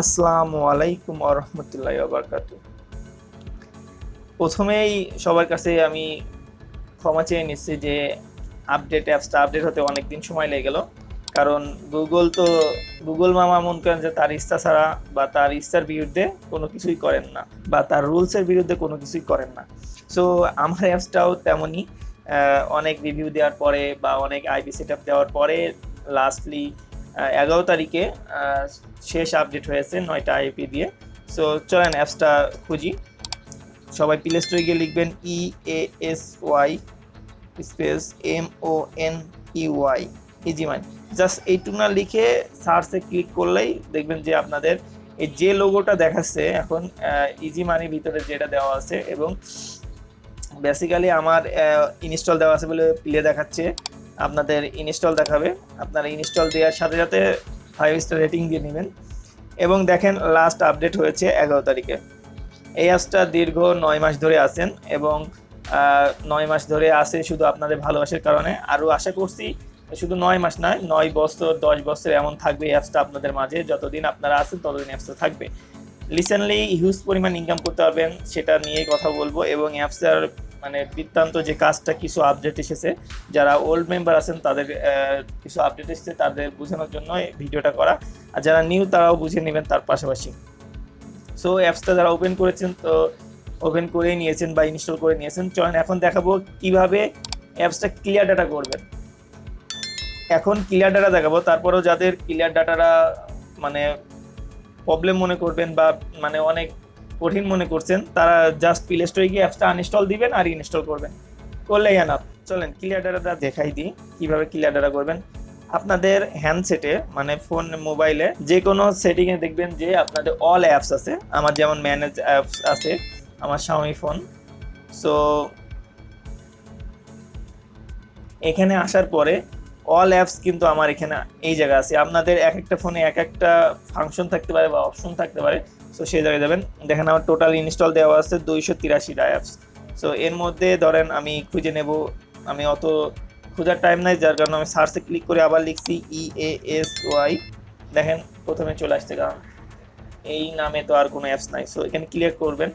আসসালামু আলাইকুম আরহামতুল্লাহ বারকাতু প্রথমেই সবার কাছে আমি ক্ষমা চেয়ে নিচ্ছি যে আপডেট অ্যাপসটা আপডেট হতে অনেক দিন সময় লেগে গেল। কারণ গুগল তো গুগল মামা মন করেন যে তার ইচ্ছা ছাড়া বা তার ইচ্ছার বিরুদ্ধে কোনো কিছুই করেন না বা তার রুলসের বিরুদ্ধে কোনো কিছুই করেন না। সো আমার অ্যাপসটাও তেমনই অনেক রিভিউ দেওয়ার পরে বা অনেক আইপি সেট দেওয়ার পরে লাস্টলি এগারো তারিখে শেষ আপডেট হয়েছে নয়টা আইপি দিয়ে। সো চলেন অ্যাপসটা খুঁজি। সবাই প্লে স্টোরে গিয়ে লিখবেন E A S Y space M O N E Y easy mine just এইটুকু না লিখে সার্চে ক্লিক করলেই দেখবেন যে আপনাদের এই যে লোগোটা দেখাচ্ছে এখন ইজি মানির ভিতরে যেটা দেওয়া আছে এবং বেসিক্যালি আমার ইনস্টল দেওয়া আছে বলে প্লে দেখাচ্ছে। আপনাদের ইনস্টল দেখাবে। আপনারা ইনস্টল দেওয়ার সাথে সাথে ফাইভ স্টার রেটিং দিয়ে নেবেন। এবং দেখেন লাস্ট আপডেট হয়েছে এগারো তারিখে। এই অ্যাপসটা দীর্ঘ নয় মাস ধরে আছেন এবং নয় মাস ধরে আছে শুধু আপনাদের ভালোবাসার কারণে। আরও আশা করছি শুধু নয় মাস নয় নয় বছর, দশ বছর এমন থাকবে এই অ্যাপসটা আপনাদের মাঝে। যতদিন আপনারা আছেন ততদিন অ্যাপসটা থাকবে। রিসেন্টলি হিউজ পরিমাণ ইনকাম করতে পারবেন, সেটা নিয়ে কথা বলব এবং অ্যাপসটার মানে বৃত্তান্ত যে কাজটা কিছু আপডেট এসেছে, যারা ওল্ড মেম্বার আছেন তাদের কিছু আপডেট এসেছে, তাদের বোঝানোর জন্য ভিডিওটা করা। আর যারা নিউ তারাও বুঝে নেবেন তার পাশাপাশি। সো অ্যাপসটা যারা ওপেন করেছেন, তো ওপেন করে নিয়েছেন বা ইনস্টল করে নিয়েছেন। চলেন এখন দেখাবো কীভাবে অ্যাপসটা ক্লিয়ার ডাটা করবেন। এখন ক্লিয়ার ডাটা দেখাবো, তারপরেও যাদের ক্লিয়ার ডাটাটা মানে প্রবলেম মনে করবেন বা মানে অনেক কঠিন মনে করছেন, তারা জাস্ট প্লে স্টোরে গিয়ে অ্যাপসটা আনইনস্টল দিবেন আর ইনস্টল করবেন। করলেই এনাফ চলেন ক্লিয়ার ডাটাটা দেখাই দিই, কীভাবে ক্লিয়ার ডাটা করবেন। আপনাদের হ্যান্ডসেটে মানে ফোন মোবাইলে যে কোনো সেটিংয়ে দেখবেন যে আপনাদের অল অ্যাপস আছে। আমার যেমন ম্যানেজ অ্যাপস আছে, আমার Xiaomi ফোন সো এখানে আসার পরে অল অ্যাপস কিন্তু আমার এখানে এই জায়গা আছে। আপনাদের এক একটা ফোনে এক একটা ফাংশন থাকতে পারে বা অপশন থাকতে পারে। সো সেই জায়গায় যাবেন। দেখেন আমার টোটাল ইনস্টল দেওয়া আছে দুইশো তিরাশিটা অ্যাপস সো এর মধ্যে ধরেন আমি খুঁজে নেব। আমি অত খোঁজার টাইম নাই, যার কারণে আমি সার্চে ক্লিক করে আবার লিখছি ই এ এস ওয়াই দেখেন, প্রথমে চলে আসছে কারণ এই নামে তো আর কোনো অ্যাপস নাই। সো এখানে ক্লিক করবেন।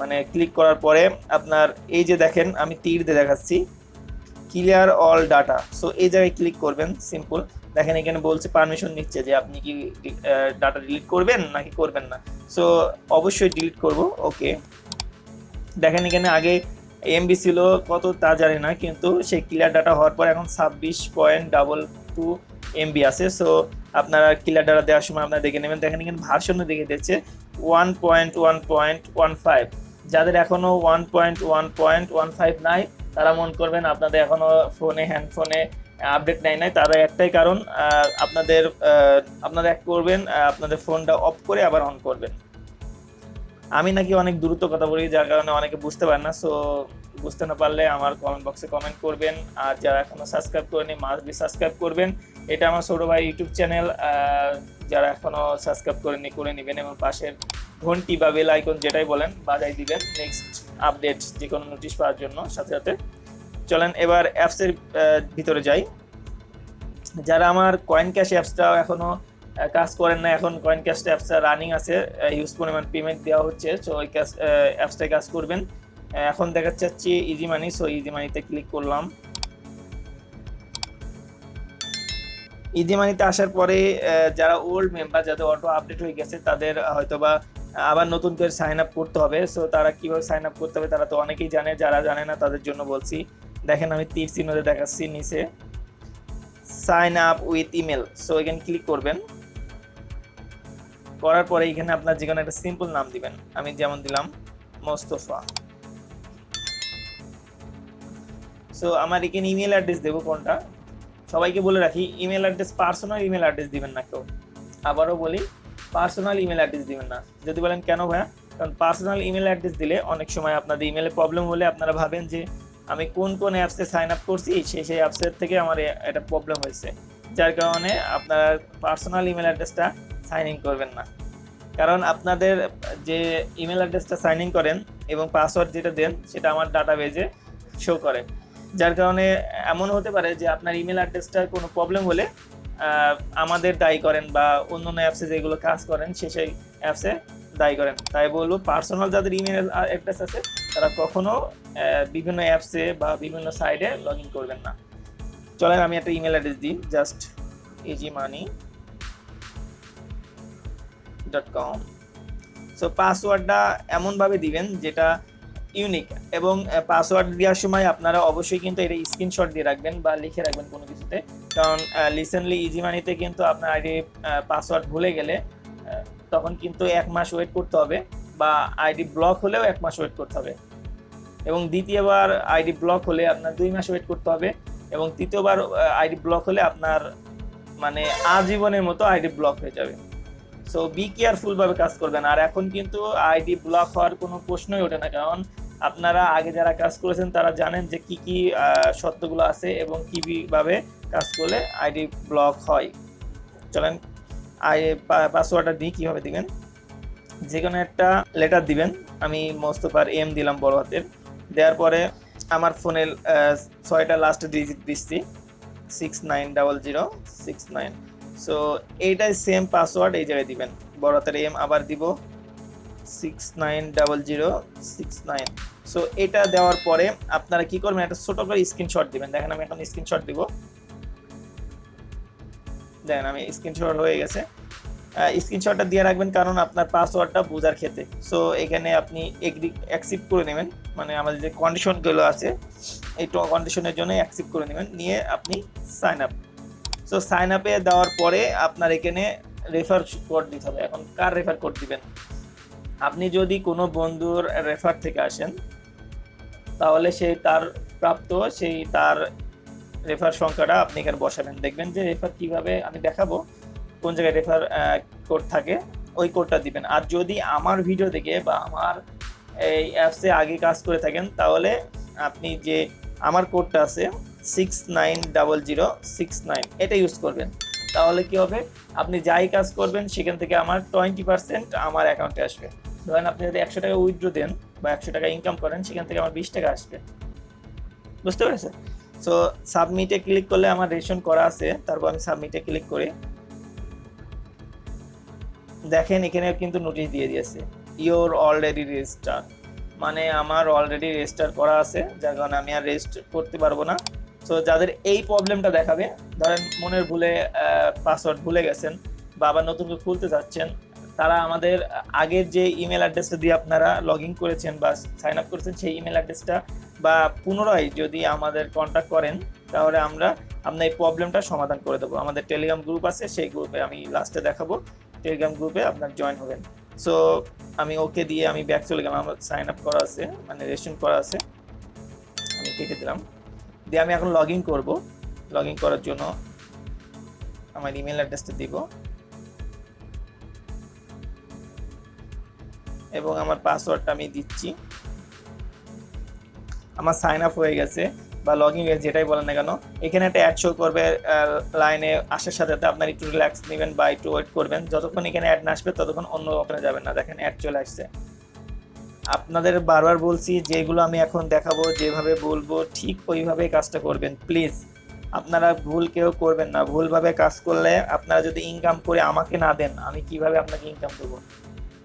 মানে ক্লিক করার পরে আপনার এই যে দেখেন, আমি তীর দিয়ে দেখাচ্ছি। ক্লিয়ার অল ডাটা সো এই জায়গায় ক্লিক করবেন সিম্পল দেখেন এখানে বলছে পারমিশন নিচ্ছে যে আপনি কি ডাটা ডিলিট করবেন নাকি করবেন না? সো অবশ্যই ডিলিট করব ওকে দেখেন এখানে আগে এমবি ছিল, কত তা জানি না, কিন্তু সেই ক্লিয়ার ডাটা হওয়ার পর এখন ছাব্বিশ পয়েন্ট ডাবল টু এমবি আছে। সো আপনারা ক্লিয়ার ডাটা দেওয়ার সময় আপনারা দেখে নেবেন। দেখেন এখানে ভার্সনও দেখে দিচ্ছে one point one point one five যাদের এখনও one point one point one five নাই তারা মন করবেন, আপনাদের এখনও ফোনে হ্যান্ডফোনে আপডেট নেয় নাই। তারা একটাই কারণ আপনাদের আপনারা এক করবেন আপনাদের ফোনটা অফ করে আবার অন করবেন। আমি নাকি অনেক দ্রুত কথা বলি, যার কারণে অনেকে বুঝতে পারে না সো বুঝতে না পারলে আমার কমেন্ট বক্সে কমেন্ট করবেন। আর যারা এখনও সাবস্ক্রাইব করেনি মাস্ট বি সাবস্ক্রাইব করবেন। এটা আমার ছোট ভাই ইউটিউব চ্যানেল যারা এখনও সাবস্ক্রাইব করেনি করে নেবেন। এবং পাশের ঘন্টি বা বেল আইকন যেটাই বলেন বাজাই দিবেন নেক্সট আপডেট যে কোনো নোটিশ পাওয়ার জন্য, সাথে সাথে। চলেন এবার অ্যাপসের ভিতরে যাই। যারা আমার কয়েন ক্যাশ অ্যাপসটা এখনও কাজ করেন না, এখন কয়েন ক্যাশ অ্যাপসটা রানিং আছে ইউজ পরিমাণ পেমেন্ট দেওয়া হচ্ছে সো ওই ক্যাশ অ্যাপসটায় কাজ করবেন। এখন দেখাচ্ছে হচ্ছে ইজি মানি সো ইজি মানিতে ক্লিক করলাম। ইজি মানিতে আসার পরে যারা ওল্ড মেম্বার যাদের অটো আপডেট হয়ে গেছে, তাদের হয়তোবা আবার নতুন করে সাইন আপ করতে হবে। সো তারা কীভাবে সাইন আপ করতে হবে তারা তো অনেকেই জানে, যারা জানে না তাদের জন্য বলছি। দেখেন আমি তীর চিহ্নতে দেখাচ্ছি নিচে। Sign up with email so এখানে ক্লিক করবেন। করার পরে এখানে আপনার যে কোনো একটা সিম্পল নাম দিবেন। আমি যেমন দিলাম, মোস্তফা। সো আমার এখানে ইমেল অ্যাড্রেস দেবো কোনটা? সবাইকে বলে রাখি email address personal email address দিবেন না কেউ। আবারও বলি পার্সোনাল ইমেল অ্যাড্রেস দিবেন না। যদি বলেন, কেন ভাইয়া? কারণ পার্সোনাল ইমেল অ্যাড্রেস দিলে অনেক সময় আপনাদের ইমেলে প্রবলেম হলে আপনারা ভাবেন যে, আমি কোন কোন অ্যাপসে সাইন আপ করছি? সেই সেই অ্যাপসের থেকে আমার এটা প্রবলেম হয়েছে। যার কারণে আপনারা পার্সোনাল ইমেল অ্যাড্রেসটা সাইন ইন করবেন না। কারণ আপনাদের যে ইমেল অ্যাড্রেসটা সাইন ইন করেন এবং পাসওয়ার্ড যেটা দেন, সেটা আমার ডাটা বেজে শো করে। যার কারণে এমন হতে পারে যে আপনার ইমেল অ্যাড্রেসটার কোনো প্রবলেম হলে আমাদের দায়ী করেন বা অন্য অন্য অ্যাপসে যেগুলো কাজ করেন, সে সেই অ্যাপসে দায়ী করেন। তাই বলব পার্সোনাল যাদের ইমেল অ্যাড্রেস আছে, তারা কখনো বিভিন্ন অ্যাপসে বা বিভিন্ন সাইডে লগ ইন করবেন না। চলেন, আমি একটা ইমেল অ্যাড্রেস দিই just easy money dot com so পাসওয়ার্ডটা এমনভাবে দিবেন, যেটা ইউনিক এবং পাসওয়ার্ড দেওয়ার সময় আপনারা অবশ্যই কিন্তু এটা স্ক্রিনশট দিয়ে রাখবেন বা লিখে রাখবেন কোনো কিছুতে। কারণ রিসেন্টলি ইজি মানিতে কিন্তু আপনার আইডি পাসওয়ার্ড ভুলে গেলে তখন কিন্তু এক মাস ওয়েট করতে হবে বা আইডি ব্লক হলেও এক মাস ওয়েট করতে হবে। এবং দ্বিতীয়বার আইডি ব্লক হলে আপনার দুই মাস ওয়েট করতে হবে এবং তৃতীয়বার আইডি ব্লক হলে আপনার মানে আজীবনের মতো আইডি ব্লক হয়ে যাবে। সো বি কেয়ারফুল ভাবে কাজ করবেন। আর এখন কিন্তু আইডি ব্লক হওয়ার কোনো প্রশ্নই ওঠে না। কারণ আপনারা আগে যারা কাজ করেছেন, তারা জানেন যে কি কি সত্যগুলো আছে এবং কীভাবে কাজ করলে আইডি ব্লক হয়। চলেন, আই পাসওয়ার্ডটা দিই কীভাবে দিবেন? যে কোনো একটা লেটার দিবেন। আমি মোস্তফার এম দিলাম বড় হাতের। দেওয়ার পরে আমার ফোনের ছয়টা লাস্ট ডিজিট দিচ্ছি। Six nine double zero six nine so এইটাই সেম পাসওয়ার্ড এই জায়গায় দিবেন। বড় হাতের এম আবার দিব। Six nine double zero six nine so এটা দেওয়ার পরে আপনারা কি করবেন? একটা ছোট করে স্ক্রিনশট দিবেন। দেখেন, আমি এখন স্ক্রিনশট দিব। দেখেন, আমি স্ক্রিনশট হয়ে গেছে। স্ক্রিনশটটা দিয়ে রাখবেন কারণ আপনার পাসওয়ার্ডটা বোঝার ক্ষেত্রে। সো এখানে আপনি এগ্রি অ্যাকসেপ্ট করে নেবেন। মানে আমাদের যে কন্ডিশনগুলো আছে, এই কন্ডিশনের জন্য অ্যাকসেপ্ট করে নেবেন। নিয়ে আপনি সাইন আপ সো সাইন আপে দেওয়ার পরে আপনার এখানে রেফার কোড দিতে হবে। এখন কার রেফার কোড দিবেন? আপনি যদি কোনো বন্ধুর রেফার থেকে আসেন তাহলে সেই তার প্রাপ্ত, সেই তার রেফার সংখ্যাটা আপনি এখানে বসাবেন। দেখবেন যে রেফার কীভাবে আমি দেখাবো, কোন জায়গায় রেফার কোড থাকে, ওই কোডটা দিবেন। আর যদি আমার ভিডিও দেখে বা আমার এই অ্যাপসে আগে কাজ করে থাকেন, তাহলে আপনি যে আমার কোডটা আছে six nine double zero six nine এটা ইউজ করবেন। তাহলে কি হবে? আপনি যাই কাজ করবেন, সেখান থেকে আমার টোয়েন্টি পার্সেন্ট আমার অ্যাকাউন্টে আসবে। ধরেন আপনি যদি একশো টাকা উইথড্র দেন বা একশো টাকা ইনকাম করেন, সেখান থেকে আমার বিশ টাকা আসবে। বুঝতে পেরেছেন? সো সাবমিটে ক্লিক করলে আমার রেশন করা আছে, তারপর আমি সাবমিটে ক্লিক করি। দেখেন এখানে কিন্তু নোটিশ দিয়ে দিয়েছে ইওর অলরেডি রেজিস্টার মানে আমার অলরেডি রেজিস্টার করা আছে, যার কারণে আমি আর রেজিস্ট করতে পারব না। সো যাদের এই প্রবলেমটা দেখাবে, ধরেন মনের ভুলে পাসওয়ার্ড ভুলে গেছেন বা আবার নতুন করে খুলতে চাচ্ছেন তারা আমাদের আগের যে ইমেল অ্যাড্রেসটা দিয়ে আপনারা লগ ইন করেছেন বা সাইন আপ করেছেন, সেই ইমেল অ্যাড্রেসটা বা পুনরায় যদি আমাদের কন্ট্যাক্ট করেন, তাহলে আমরা আপনার এই প্রবলেমটা সমাধান করে দেবো। আমাদের টেলিগ্রাম গ্রুপ আছে, সেই গ্রুপে আমি লাস্টে দেখাবো। টেলিগ্রাম গ্রুপে আপনার জয়েন হবেন। সো আমি ওকে দিয়ে আমি ব্যাক চলে গেলাম। আমার সাইন আপ করা আছে মানে রেজিস্ট্রেশন করা আছে। আমি কেটে দিলাম। দিয়ে আমি এখন লগ ইন করব। লগ ইন করার জন্য আমার ইমেল অ্যাড্রেসটা দিব। এবং আমার পাসওয়ার্ডটা আমি দিচ্ছি। আমার সাইন আপ হয়ে গেছে বা লগ ইন যেটাই বলেন না কেন, এখানে একটা অ্যাড শো করবে লাইনে আসার সাথে সাথে আপনার একটু রিল্যাক্স নেবেন বা একটু ওয়েট করবেন। যতক্ষণ এখানে অ্যাড না আসবে, ততক্ষণ অন্য ওখানে যাবেন না। দেখেন অ্যাড চলে আসছে। আপনাদের বারবার বলছি, যেগুলো আমি এখন দেখাবো, যেভাবে বলব, ঠিক ওইভাবেই কাজটা করবেন। প্লিজ আপনারা ভুল কেউ করবেন না। ভুলভাবে কাজ করলে আপনারা যদি ইনকাম করে আমাকে না দেন, আমি কীভাবে আপনাকে ইনকাম দেবো?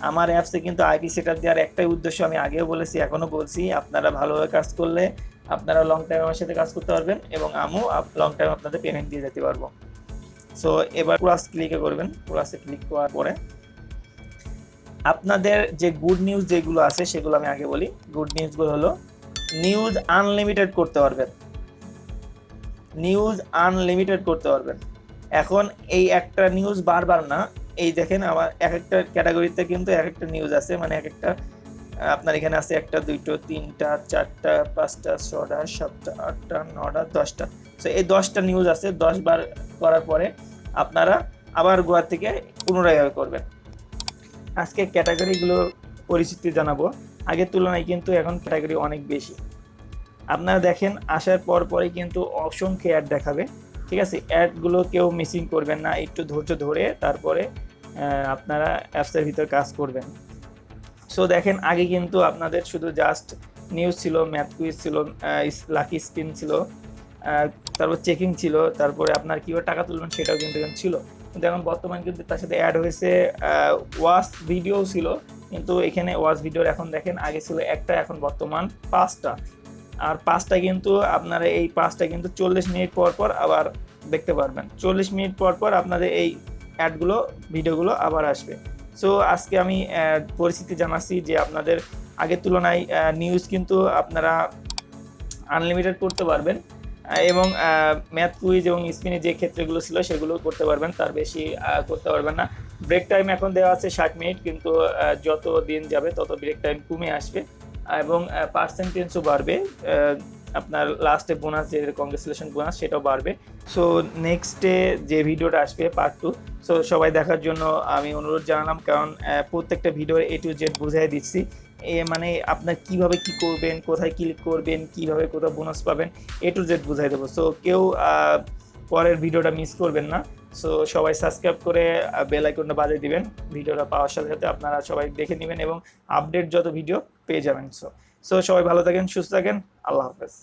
আমার অ্যাপসে কিন্তু আইপি সেটার দেওয়ার একটাই উদ্দেশ্য আমি আগেও বলেছি এখনও বলছি, আপনারা ভালোভাবে কাজ করলে আপনারা লং টাইম আমার সাথে কাজ করতে পারবেন এবং আমিও লং টাইম আপনাদের পেমেন্ট দিয়ে যেতে পারব। সো এবার প্লাস ক্লিকে করবেন প্লাসে ক্লিক করার পরে আপনাদের যে গুড নিউজ যেগুলো আছে সেগুলো আমি আগে বলি। গুড নিউজগুলো হলো নিউজ আনলিমিটেড করতে পারবেন। নিউজ আনলিমিটেড করতে পারবেন। এখন এই একটা নিউজ বারবার না এই দেখেন আমার এক একটা ক্যাটাগরিতে কিন্তু এক একটা নিউজ আছে মানে এক একটা আপনার এখানে আছে একটা, দুইটো, তিনটা, চারটা, পাঁচটা, ছটা, সাতটা, আটটা, নটা, দশটা। সো এই দশটা নিউজ আছে, দশ বার করার পরে আপনারা আবার গোয়া থেকে পুনরায় করবেন। আজকে ক্যাটাগরিগুলো পরিচিতি জানাব। আগের তুলনায় কিন্তু এখন ক্যাটাগরি অনেক বেশি। আপনারা দেখেন, আসার পর পরে কিন্তু অসংখ্য অ্যাড দেখাবে। ঠিক আছে অ্যাডগুলো কেউ মিসিং করবেন না, একটু ধৈর্য ধরে তারপরে আপনারা অ্যাপসের ভিতর কাজ করবেন। সো দেখেন, আগে কিন্তু আপনাদের শুধু জাস্ট নিউজ ছিল ম্যাথ কুইজ ছিল লাকি স্পিন ছিল তারপর চেকিং ছিল, তারপরে আপনার কীভাবে টাকা তুলবেন সেটাও কিন্তু এখানে ছিল। কিন্তু এখন বর্তমানে কিন্তু তার সাথে অ্যাড হয়েছে ওয়াচ ভিডিও ছিল, কিন্তু এখানে ওয়াচ ভিডিওর এখন দেখেন, আগে ছিল একটা, এখন বর্তমান পাঁচটা। আর পাঁচটা কিন্তু আপনারা এই পাঁচটা কিন্তু চল্লিশ মিনিট পর পর আবার দেখতে পারবেন। চল্লিশ মিনিট পর পর আপনাদের এই অ্যাডগুলো, ভিডিওগুলো আবার আসবে। সো আজকে আমি পরিস্থিতি জানাচ্ছি যে আপনাদের আগের তুলনায় নিউজ কিন্তু আপনারা আনলিমিটেড করতে পারবেন এবং ম্যাথ কুইজ এবং স্পিনে যে ক্ষেত্রগুলো ছিল সেগুলো করতে পারবেন, তার বেশি করতে পারবেন না। ব্রেক টাইম এখন দেওয়া আছে ষাট মিনিট কিন্তু যত দিন যাবে তত ব্রেক টাইম কমে আসবে, এবং পার্সেন্টেজও বাড়বে আপনার লাস্টে বোনাস যে কংগ্রেচুলেশন বোনাস সেটাও বাড়বে। সো নেক্সটে যে ভিডিওটা আসবে পার্ট টু সো সবাই দেখার জন্য আমি অনুরোধ জানালাম, কারণ প্রত্যেকটা ভিডিও এ টু জেড বুঝাই দিচ্ছি। এ মানে আপনার কীভাবে কি করবেন, কোথায় ক্লিক করবেন, কীভাবে কোথাও বোনাস পাবেন এ টু জেড বুঝাই দেবো। সো কেউ পরের ভিডিওটা মিস করবেন না। সো সবাই সাবস্ক্রাইব করে বেল আইকনটা বাজিয়ে দিবেন। ভিডিওটা পাওয়ার সাথে সাথে আপনারা সবাই দেখে নেবেন এবং আপডেট যত ভিডিও পেয়ে যাবেন। সো সো সবাই ভালো থাকেন, সুস্থ থাকেন। আল্লাহ হাফেজ